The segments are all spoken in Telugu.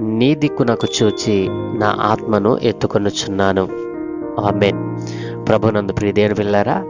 నీ దిక్కునకు చూచి నా ఆత్మను ఎత్తుకొనుచున్నాను. ఆమెన్. ప్రభునందు ప్రియదేవుని పిల్లారా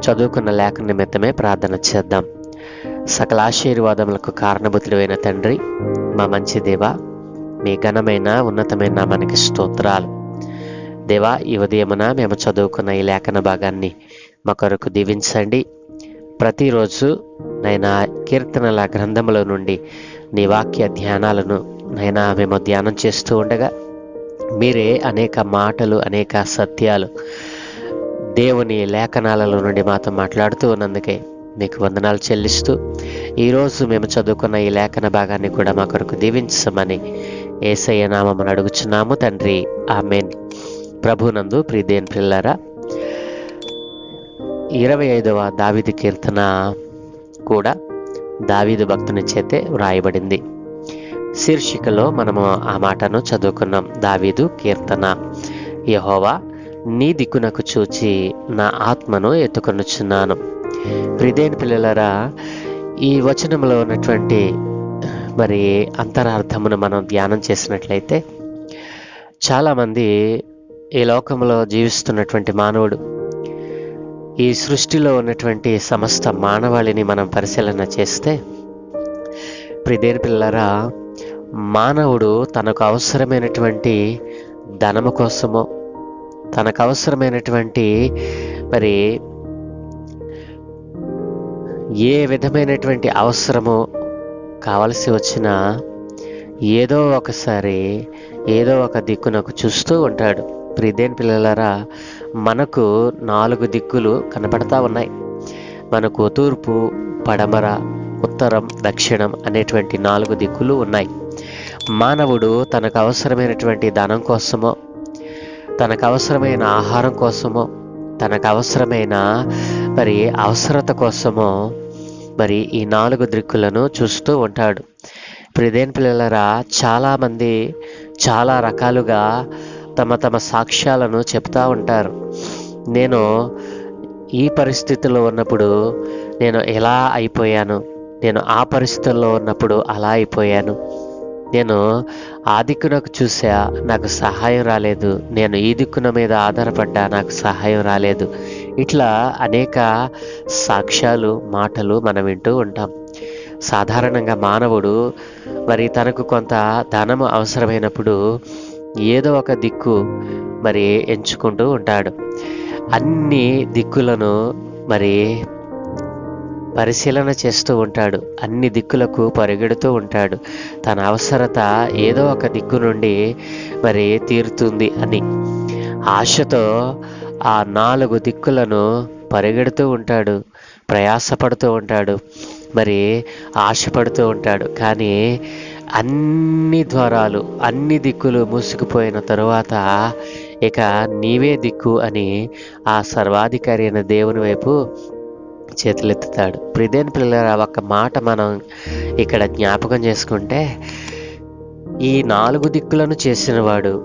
చదువుకున్న లేఖ నిమిత్తమే ప్రార్థన చేద్దాం. సకల ఆశీర్వాదములకు కారణభూతుడైన తండ్రి మా మంచి దేవా మీ ఘనమైన ఉన్నతమైన మనకి స్తోత్రాలు. దేవా ఈ ఉదయమున మేము చదువుకున్న ఈ లేఖన భాగాన్ని మా కొరకు దీవించండి. ప్రతిరోజు నైనా కీర్తనల గ్రంథముల నుండి నీ వాక్య ధ్యానాలను నైనా మేము ధ్యానం చేస్తూ ఉండగా మీరే అనేక మాటలు అనేక సత్యాలు దేవుని లేఖనాలలో నుండి మాతో మాట్లాడుతూ ఉన్నందుకే మీకు వందనాలు చెల్లిస్తూ ఈరోజు మేము చదువుకున్న ఈ లేఖన భాగాన్ని కూడా మా కొరకు దీవించమని ఏసయ్య నామని అడుగుచున్నాము తండ్రి. ఆమెన్. ప్రభునందు ప్రీదేన్ పిల్లరా ఇరవై ఐదవ దావిది కీర్తన కూడా దావీదు భక్తుని చేతే వ్రాయబడింది. శీర్షికలో మనము ఆ మాటను చదువుకున్నాం. దావీదు కీర్తన. యహోవా నీ దిక్కునకు చూచి నా ఆత్మను ఎత్తుకొనుచున్నాను. ప్రిదేని పిల్లలరా ఈ వచనంలో ఉన్నటువంటి మరి అంతరార్థమును మనం ధ్యానం చేసినట్లయితే చాలామంది ఈ లోకంలో జీవిస్తున్నటువంటి మానవుడు ఈ సృష్టిలో ఉన్నటువంటి సమస్త మానవాళిని మనం పరిశీలన చేస్తే ప్రిదేని పిల్లరా మానవుడు తనకు అవసరమైనటువంటి ధనము కోసమో తనకు అవసరమైనటువంటి మరి ఏ విధమైనటువంటి అవసరము కావలసి వచ్చినా ఏదో ఒకసారి ఏదో ఒక దిక్కునకు చూస్తూ ఉంటాడు. ప్రిదేన్ పిల్లలరా మనకు నాలుగు దిక్కులు కనపడతా ఉన్నాయి. మనకు తూర్పు పడమర ఉత్తరం దక్షిణం అనేటువంటి నాలుగు దిక్కులు ఉన్నాయి. మానవుడు తనకు అవసరమైనటువంటి ధనం కోసమో తనకు అవసరమైన ఆహారం కోసమో తనకు అవసరమైన మరి అవసరత కోసమో మరి ఈ నాలుగు దిక్కులను చూస్తూ ఉంటాడు. ఇప్పుడు ఇదేం పిల్లలరా చాలామంది చాలా రకాలుగా తమ తమ సాక్ష్యాలను చెప్తా ఉంటారు. నేను ఈ పరిస్థితిలో ఉన్నప్పుడు నేను ఎలా అయిపోయాను? నేను ఆ పరిస్థితుల్లో ఉన్నప్పుడు అలా అయిపోయాను? నేను ఆ దిక్కునకు చూసా నాకు సహాయం రాలేదు. నేను ఈ దిక్కున మీద ఆధారపడ్డా నాకు సహాయం రాలేదు. ఇట్లా అనేక సాక్ష్యాలు మాటలు మనం వింటూ ఉంటాం. సాధారణంగా మానవుడు మరి తనకు కొంత ధనము అవసరమైనప్పుడు ఏదో ఒక దిక్కు మరి ఎంచుకుంటూ ఉంటాడు. అన్ని దిక్కులను మరి పరిశీలన చేస్తూ ఉంటాడు. అన్ని దిక్కులకు పరిగెడుతూ ఉంటాడు. తన అవసరత ఏదో ఒక దిక్కు నుండి మరి తీరుతుంది అని. ఆశతో ఆ నాలుగు దిక్కులను పరిగెడుతూ ఉంటాడు. ప్రయాసపడుతూ ఉంటాడు. మరి ఆశపడుతూ ఉంటాడు. కానీ అన్ని ద్వారాలు అన్ని దిక్కులు మూసుకుపోయిన తరువాత ఇక నీవే దిక్కు అని ఆ సర్వాధికారి అయిన దేవుని వైపు చేతులెత్తుతాడు. ప్రిదేన్ పిల్లల ఒక మాట మనం ఇక్కడ జ్ఞాపకం చేసుకుంటే ఈ నాలుగు దిక్కులను చేసినవాడు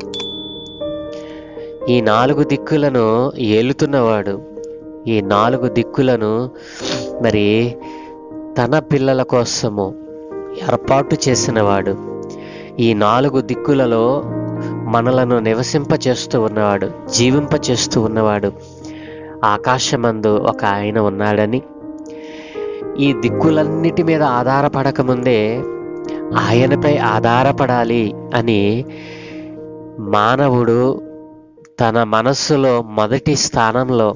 ఈ నాలుగు దిక్కులను ఏలుతున్నవాడు ఈ నాలుగు దిక్కులను మరి తన పిల్లల కోసము ఏర్పాటు చేసినవాడు ఈ నాలుగు దిక్కులలో మనలను నివసింపచేస్తూ ఉన్నవాడు జీవింపచేస్తూ ఉన్నవాడు. ఆకాశమందు ఒక ఆయన ఉన్నాడని. ఈ దిక్కులన్నిటి మీద ఆధారపడకముందే ఆయనపై ఆధారపడాలి అని మానవుడు తన మనస్సులో మొదటి స్థానంలో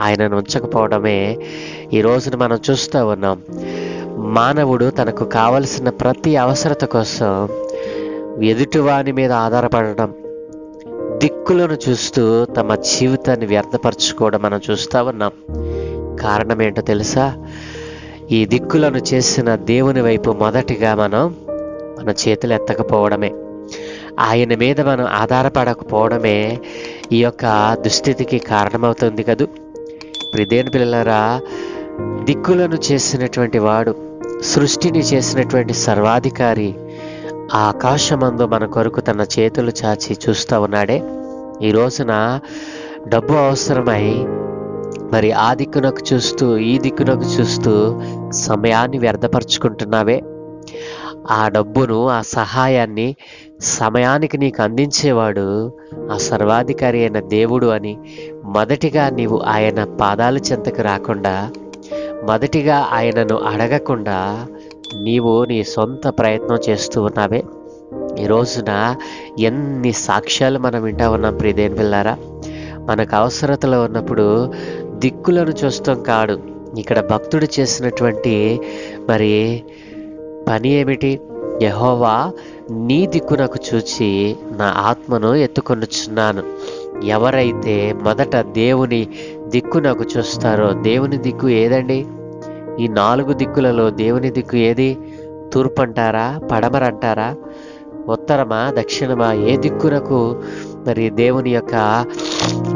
ఆయనను ఉంచకపోవడమే ఈ రోజున మనం చూస్తూ ఉన్నాం. మానవుడు తనకు కావలసిన ప్రతి అవసరత కోసం ఎదుటివాని మీద ఆధారపడడం దిక్కులను చూస్తూ తమ జీవితాన్ని వ్యర్థపరచుకోవడం మనం చూస్తూ ఉన్నాం. కారణం ఏంటో తెలుసా? ఈ దిక్కులను చేసిన దేవుని వైపు మొదటిగా మనం మన చేతులు ఎత్తకపోవడమే. ఆయన మీద మనం ఆధారపడకపోవడమే ఈ యొక్క దుస్థితికి కారణమవుతుంది కదూ? ప్రిదేని పిల్లలరా దిక్కులను చేసినటువంటి వాడు సృష్టిని చేసినటువంటి సర్వాధికారి ఆ ఆకాశమందు మన కొరకు తన చేతులు చాచి చూస్తూ ఉన్నాడే. ఈ రోజున డబ్బు అవసరమై మరి ఆ దిక్కునకు చూస్తూ ఈ దిక్కునకు చూస్తూ సమయాన్ని వ్యర్థపరుచుకుంటున్నావే. ఆ డబ్బును ఆ సహాయాన్ని సమయానికి నీకు అందించేవాడు ఆ సర్వాధికారి అయిన దేవుడు అని మొదటిగా నీవు ఆయన పాదాల చెంతకు రాకుండా మొదటిగా ఆయనను అడగకుండా నీవు నీ సొంత ప్రయత్నం చేస్తూ ఉన్నావే. ఈ రోజున ఎన్ని సాక్ష్యాలు మనం వింటా ఉన్నాం ప్రియదేని పిల్లారా మనకు అవసరతలో ఉన్నప్పుడు దిక్కులను చూస్తాం కాడు. ఇక్కడ భక్తుడు చేసినటువంటి మరి పని ఏమిటి? యహోవా నీ దిక్కునకు చూచి నా ఆత్మను ఎత్తుకొనుచున్నాను. ఎవరైతే మొదట దేవుని దిక్కునకు చూస్తారో దేవుని దిక్కు ఏదండి? ఈ నాలుగు దిక్కులలో దేవుని దిక్కు ఏది? తూర్పు అంటారా పడమర అంటారా ఉత్తరమా? దక్షిణమా? ఏ దిక్కునకు మరి దేవుని యొక్క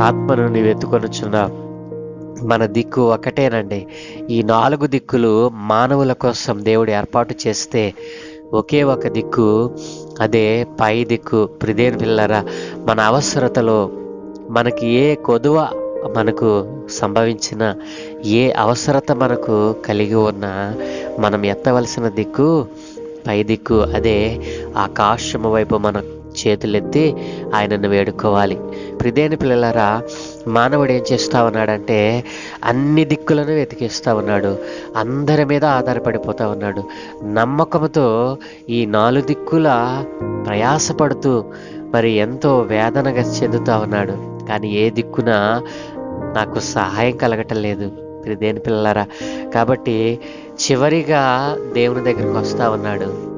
ఆత్మను నీవు ఎత్తుకొనుచున్నావు? మన దిక్కు ఒకటేనండి. ఈ నాలుగు దిక్కులు మానవుల కోసం దేవుడు ఏర్పాటు చేస్తే ఒకే ఒక దిక్కు అదే పై దిక్కు. ప్రిదేన్ పిల్లరా మన అవసరతలో మనకి ఏ కొదువ మనకు సంభవించిన ఏ అవసరత మనకు కలిగి ఉన్నా మనం ఎత్తవలసిన దిక్కు పై దిక్కు అదే ఆకాశము వైపు మన చేతులెత్తి ఆయనను వేడుకోవాలి. ప్రిదేని పిల్లలారా మానవుడు ఏం చేస్తా ఉన్నాడంటే అన్ని దిక్కులను వెతికిస్తూ ఉన్నాడు. అందరి మీద ఆధారపడిపోతూ ఉన్నాడు. నమ్మకంతో ఈ నాలుగు దిక్కుల ప్రయాసపడుతూ మరి ఎంతో వేదనగా చెందుతూ ఉన్నాడు. కానీ ఏ దిక్కున నాకు సహాయం కలగటం లేదు. ప్రిదేని పిల్లలారా? కాబట్టి చివరిగా దేవుని దగ్గరికి వస్తా ఉన్నాడు.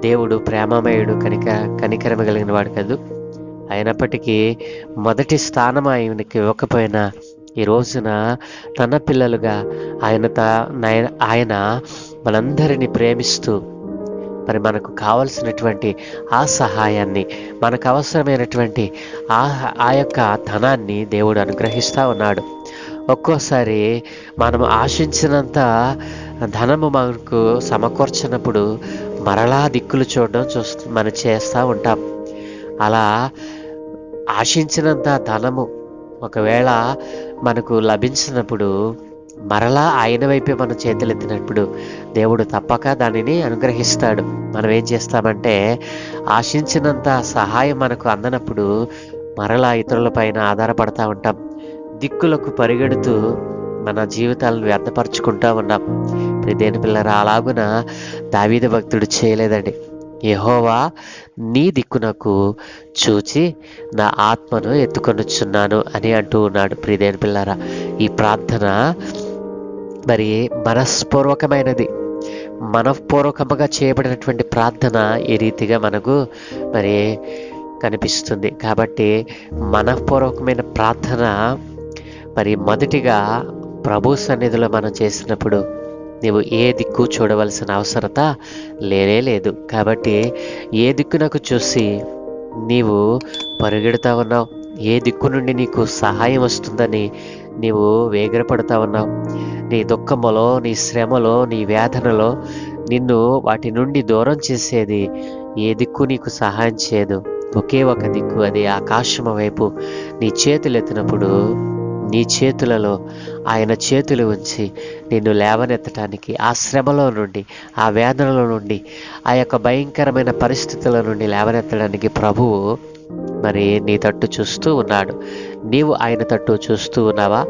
దేవుడు ప్రేమమయుడు కనిక కనికరమ కలిగిన వాడు కాదు. అయినప్పటికీ మొదటి స్థానం ఆయనకి ఇవ్వకపోయినా ఈ రోజున తన పిల్లలుగా ఆయన త నయ- ఆయన మనందరినీ ప్రేమిస్తూ మరి మనకు కావలసినటువంటి ఆ సహాయాన్ని మనకు అవసరమైనటువంటి ఆ ఆ యొక్క ధనాన్ని దేవుడు అనుగ్రహిస్తూ ఉన్నాడు. ఒక్కోసారి మనం ఆశించినంత ధనము మనకు సమకూర్చినప్పుడు మరలా దిక్కులు చూడడం చూస్తూ మనం చేస్తూ ఉంటాం. అలా ఆశించినంత ధనము ఒకవేళ మనకు లభించినప్పుడు మరలా ఆయన వైపే మనం చేతులెత్తినప్పుడు దేవుడు తప్పక దానిని అనుగ్రహిస్తాడు. మనం ఏం చేస్తామంటే ఆశించినంత సహాయం మనకు అందనప్పుడు మరలా ఇతరుల పైన ఆధారపడతా ఉంటాం. దిక్కులకు పరిగెడుతూ మన జీవితాలను వ్యర్థపరుచుకుంటూ ఉన్నాం. దేని పిల్లరా అలాగున దావీద భక్తుడు చేయలేదండి. యహోవా నీ దిక్కునకు చూచి నా ఆత్మను ఎత్తుకొనుచున్నాను అని అంటూ ఉన్నాడు ప్రియదేని పిల్లారా. ఈ ప్రార్థన మరి మనస్పూర్వకమైనది మనఃపూర్వకముగా చేయబడినటువంటి ప్రార్థన ఈ రీతిగా మనకు మరి కనిపిస్తుంది. కాబట్టి మనఃపూర్వకమైన ప్రార్థన మరి మొదటిగా ప్రభు సన్నిధిలో మనం చేసినప్పుడు నీవు ఏ దిక్కు చూడవలసిన అవసరత లేనే లేదు. కాబట్టి ఏ దిక్కునకు చూసి నీవు పరుగెడుతా ఉన్నావు ఏ దిక్కు నుండి నీకు సహాయం వస్తుందని నీవు వేగిరపడుతా ఉన్నావు నీ దుఃఖములో నీ శ్రమలో నీ వేదనలో నిన్ను వాటి నుండి దూరం చేసేది ఏ దిక్కు నీకు సహాయం చేయదు. ఒకే ఒక దిక్కు అది ఆకాశము వైపు. నీ చేతులు ఎత్తినప్పుడు నీ చేతులలో ఆయన చేతులు ఉంచి నిన్ను లేవనెత్తడానికి ఆ శ్రమలో నుండి ఆ వేదనలో నుండి ఆ యొక్క భయంకరమైన పరిస్థితుల నుండి లేవనెత్తడానికి ప్రభువు మరి నీ తట్టు చూస్తూ ఉన్నాడు. నీవు ఆయన తట్టు చూస్తూ ఉన్నావా?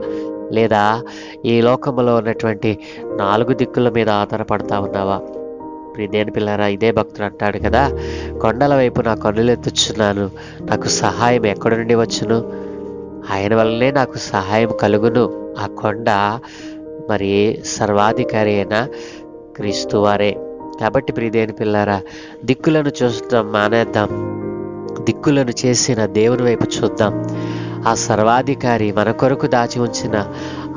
లేదా ఈ లోకంలో ఉన్నటువంటి నాలుగు దిక్కుల మీద ఆధారపడతా ఉన్నావా? దేని పిల్లరా ఇదే భక్తుడు అంటాడు కదా కొండల వైపు నా కన్నులెత్తుచున్నాను నాకు సహాయం ఎక్కడి నుండి వచ్చును? ఆయన వల్లనే నాకు సహాయం కలుగును. ఆ కొండ మరి సర్వాధికారి అయిన క్రీస్తువారే కాబట్టి ప్రియదేని పిల్లారా దిక్కులను చూస్తాం మానేద్దాం. దిక్కులను చేసిన దేవుని వైపు చూద్దాం. ఆ సర్వాధికారి మన కొరకు దాచి ఉంచిన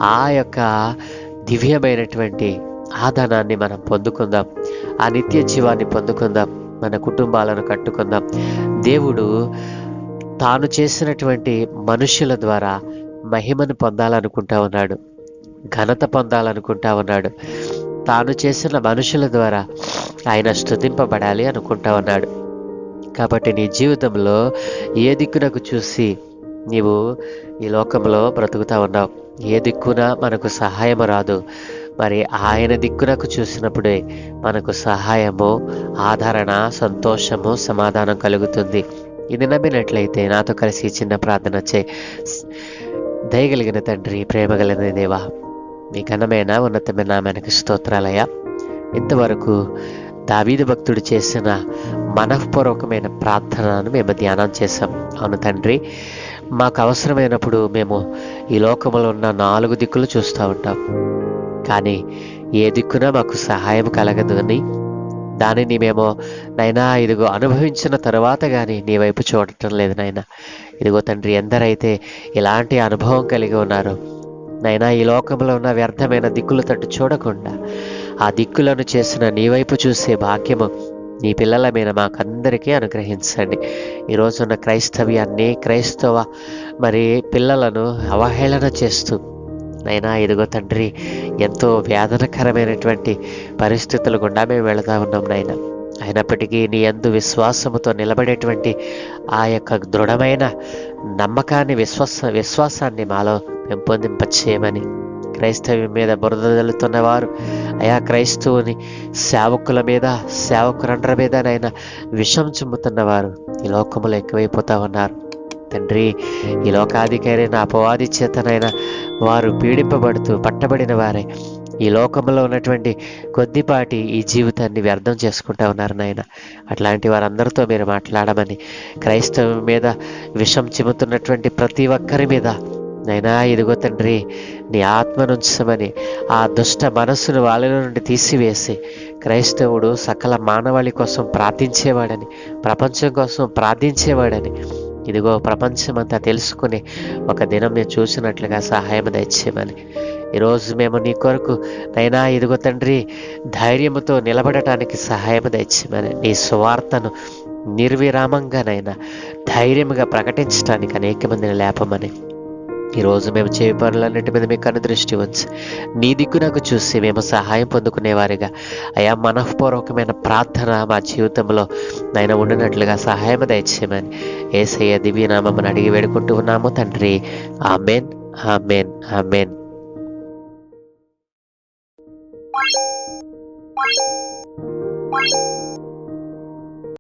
ఆ యొక్క దివ్యమైనటువంటి ఆదానాన్ని మనం పొందుకుందాం. ఆ నిత్య జీవాన్ని పొందుకుందాం. మన కుటుంబాలను కట్టుకుందాం. దేవుడు తాను చేసినటువంటి మనుషుల ద్వారా మహిమను పొందాలనుకుంటా ఉన్నాడు. ఘనత పొందాలనుకుంటా ఉన్నాడు. తాను చేసిన మనుషుల ద్వారా ఆయన స్థుతింపబడాలి అనుకుంటా ఉన్నాడు. కాబట్టి నీ జీవితంలో ఏ దిక్కునకు చూసి నీవు ఈ లోకంలో బ్రతుకుతా ఉన్నావు. ఏ దిక్కున మనకు సహాయం రాదు. మరి ఆయన దిక్కునకు చూసినప్పుడే మనకు సహాయము ఆదరణ సంతోషము సమాధానం కలుగుతుంది. ఇది నమ్మినట్లయితే నాతో కలిసి చిన్న ప్రార్థన చే దయగలిగిన తండ్రి ప్రేమ కలిగిన దేవా మీ ఘనమైన ఉన్నతమైన నామానికి స్తోత్రాలయ ఇంతవరకు దావీదు భక్తుడు చేసిన మనఃపూర్వకమైన ప్రార్థనను మేము ధ్యానం చేశాం. అవును తండ్రి మాకు అవసరమైనప్పుడు మేము ఈ లోకంలో ఉన్న నాలుగు దిక్కులు చూస్తూ ఉంటాం. కానీ ఏ దిక్కున మాకు సహాయం కలగదు అని దానిని మేము నైనా ఇదిగో అనుభవించిన తర్వాత కానీ నీ వైపు చూడటం లేదు నాయన. ఇదిగో తండ్రి ఎందరైతే ఇలాంటి అనుభవం కలిగి ఉన్నారో నైనా ఈ లోకంలో ఉన్న వ్యర్థమైన దిక్కులు తట్టు చూడకుండా ఆ దిక్కులను చేసిన నీ వైపు చూసే భాగ్యము నీ పిల్లల మీద మాకందరికీ అనుగ్రహించండి. ఈరోజున్న క్రైస్తవ్యాన్ని క్రైస్తవ మరి పిల్లలను అవహేళన చేస్తూ నైనా ఇదిగో తండ్రి ఎంతో వేదనకరమైనటువంటి పరిస్థితులు గుండా మేము వెళతా ఉన్నాం నాయన. అయినప్పటికీ నీ అందు విశ్వాసముతో నిలబడేటువంటి ఆ యొక్క దృఢమైన నమ్మకాన్ని విశ్వాస విశ్వాసాన్ని మాలో పెంపొందింపచేయమని. క్రైస్తవ్యం మీద బురద జల్లుతున్నవారు అయా క్రైస్తవుని సేవకుల మీద సేవకులండ్ర మీద నైనా విషం చిమ్ముతున్నవారు ఈ లోకములో ఎక్కువైపోతా ఉన్నారు. తండ్రి ఈ లోకాధికారైన అపవాది చేతనైనా వారు పీడింపబడుతూ పట్టబడిన వారే ఈ లోకంలో ఉన్నటువంటి కొద్దిపాటి ఈ జీవితాన్ని వ్యర్థం చేసుకుంటా ఉన్నారు నాయన. అట్లాంటి వారందరితో మీరు మాట్లాడమని క్రైస్తవం మీద విషం చిమ్ముతున్నటువంటి ప్రతి ఒక్కరి మీద నైనా ఇదిగో తండ్రి నీ ఆత్మనుంచమని ఆ దుష్ట మనస్సును వాళ్ళ నుండి తీసివేసి క్రైస్తవుడు సకల మానవాళి కోసం ప్రార్థించేవాడని ప్రపంచం కోసం ప్రార్థించేవాడని ఇదిగో ప్రపంచమంతా తెలుసుకుని ఒక దినం నేను చూసినట్లుగా సహాయం దయచేయమని. ఈరోజు మేము నీ కొరకు నైనా ఇదిగో తండ్రి ధైర్యంతో నిలబడటానికి సహాయం దయచేయమని నీ సువార్తను నిర్విరామంగానైనా ధైర్యంగా ప్రకటించడానికి అనేక మందిని లేపమని. ఈరోజు మేము చేయ పనులన్నిటి మీద మీకు అనుదృష్టి ఉంచి నీ దిక్కు నాకు చూసి మేము సహాయం పొందుకునేవారిగా అయా మనఃపూర్వకమైన ప్రార్థన మా జీవితంలో నైనా ఉండినట్లుగా సహాయం దయచేయమని ఏసయ్య దివ్యనామని అడిగి వేడుకుంటూ ఉన్నాము తండ్రి amen amen amen Thank you.